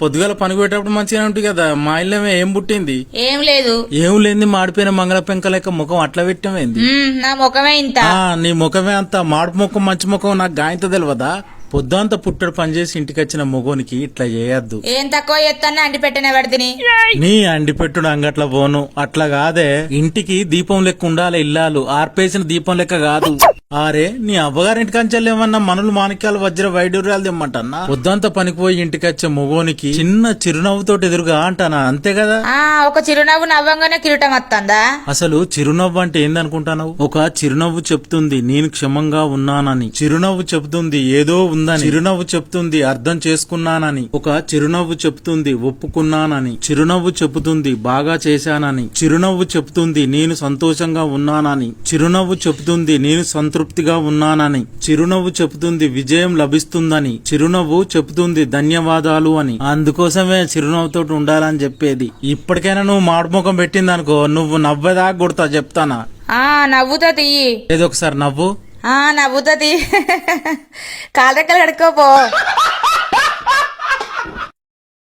పొద్దుగాల పని పెట్టేటప్పుడు మంచిగానే ఉంటుంది కదా. మా ఇల్లమే ఏం పుట్టింది? ఏం లేదు. ఏం లేని మాడిపోయిన మంగళ పెంక లెక్క ముఖం అట్లా పెట్టమేంది నా ముఖమే ఇంత. ఆ నీ ముఖమే అంత. మాడు ముఖం మంచి ముఖం నాకు గాయంత తెలియదా పొద్దంతా పుట్టడు పనిచేసి ఇంటికి వచ్చిన మొగోనికి ఇట్లా చేయొద్దు. ఏం తక్కువ ఎత్తాన్ని అంటి పెట్టిన పడితిని నీ అండి పెట్టుడు అంగట్ల పోను. అట్లా కాదే. ఇంటికి దీపం లెక్క ఉండాలి ఇల్లాలు. ఆర్పేసిన దీపం లెక్క కాదు. ఆరే నీ అవ్వగారింటి కంచెలు ఏమన్నా మనులు మాణిక్యాలు వజ్ర వైడూర్యాలు తెమ్మంటన్నా? పొద్దంతా పనికి పోయి ఇంటికి వచ్చే మొగోనికి చిన్న చిరునవ్వుతోటి ఎదురుగా అంటానా? అంతే కదా? ఆ ఒక చిరునవ్వు నవ్వంగానే కిరీటం వస్తుందా అసలు చిరునవ్వు అంటే ఏందనుకుంటావు ఒక చిరునవ్వు చెప్తుంది నేను క్షమంగా ఉన్నానని. చిరునవ్వు చెప్తుంది ఏదో ఉందని చిరునవ్వు చెప్తుంది అర్థం చేసుకున్నానని. ఒక చిరునవ్వు చెప్తుంది ఒప్పుకున్నానని. చిరునవ్వు చెబుతుంది బాగా చేశానని. చిరునవ్వు చెప్తుంది నేను సంతోషంగా ఉన్నానని. చిరునవ్వు చెప్తుంది నేను సంతృప్తిగా ఉన్నానని. చిరునవ్వు చెప్తుంది విజయం లభిస్తుందని. చిరునవ్వు చెప్తుంది ధన్యవాదాలు అని. అందుకోసమే చిరునవ్వుతోటి ఉండాలని చెప్పేది. ఇప్పటికైనా నువ్వు మాడుముఖం పెట్టిందనుకో నువ్వు నవ్వేదా కొడతా చెప్తానా? ఆ నవ్వుతా తీయి. ఏదో ఒకసారి నవ్వు. ఆ నవ్వుతుంది கலக்கல் எடுக்க போ